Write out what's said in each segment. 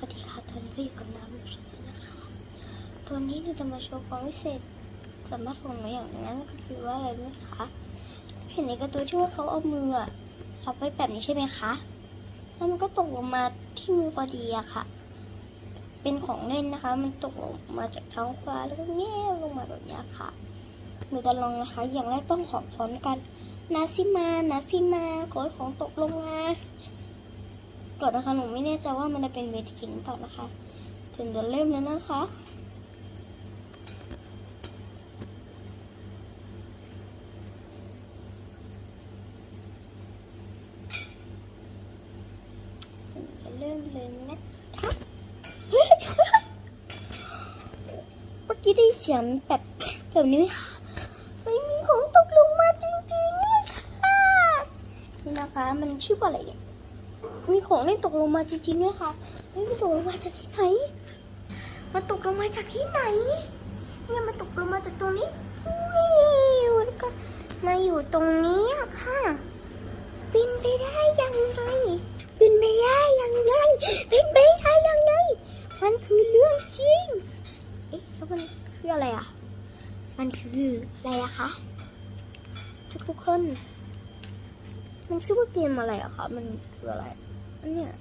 วัสดีค่ะตอนนี้ก็อยู่กับน้ำอยู่ใช่ไหมนะคะตัวนี้หนูจะมาโชว์ความพิเศษสามารถของหนูอย่างนั้นก็คือว่าอะไรไหมคะเห็นในกระตูนที่ว่าเขาเอามืออะทับไว้แบบนี้ใช่ไหมคะ แล้วมันก็ตกลงมาที่มือพอดีอะค่ะ เป็นของเล่นนะคะ มันตกลงมาจากท้องฟ้าแล้วก็แง่ลงมาแบบนี้ค่ะหนูจะลองนะคะ อย่างแรกต้องขอพรกันนาซิมานาซิมาขอของตกลงมา ก่อนนะคะหนูไม่แน่ใจว่ามันจะเป็นเวทีหรือเปล่านะคะ ถึงจะเริ่มแล้วนะคะจะเริ่มเลยนะคะเมื่อกี้ได้เสียงแบบแบบนี้ไหมคะไม่มีของตกลงมาจริงๆเลยค่ะนี่นะคะ มันชื่อว่าอะไรเนี่ย มีของเล่นตกลงมาจริงๆด้วยค่ะไม่มีตกลงมาจากที่ไหน มันตกลงมาจากที่ไหน เนี่ยมันตกลงมาจากตรงนี้วิวแล้วก็มาอยู่ตรงนี้ค่ะ บินไปได้ยังไง บินไปได้ยังไง บินไปได้ยังไง มันคือเรื่องจริง เอ๊ะแล้วมันคืออะไรอะ มันคืออะไรอะคะทุกๆคน มันชื่อว่าเกมอะไรอะคะมันคืออะไร อันเนี้ย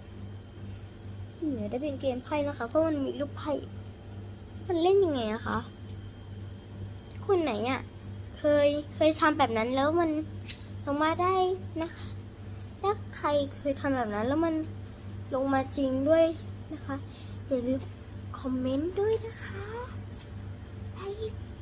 เหนือได้เป็นเกมไพ่นะคะ เพราะมันมีลูกไพ่ มันเล่นยังไงอะคะ คนไหนอะเคยเคยทำแบบนั้นแล้วมันลงมาได้นะคะถ้าใครเคยทำแบบนั้นแล้วมันลงมาจริงด้วยนะคะอย่าลืมคอมเมนต์ด้วยนะคะบายบายนะ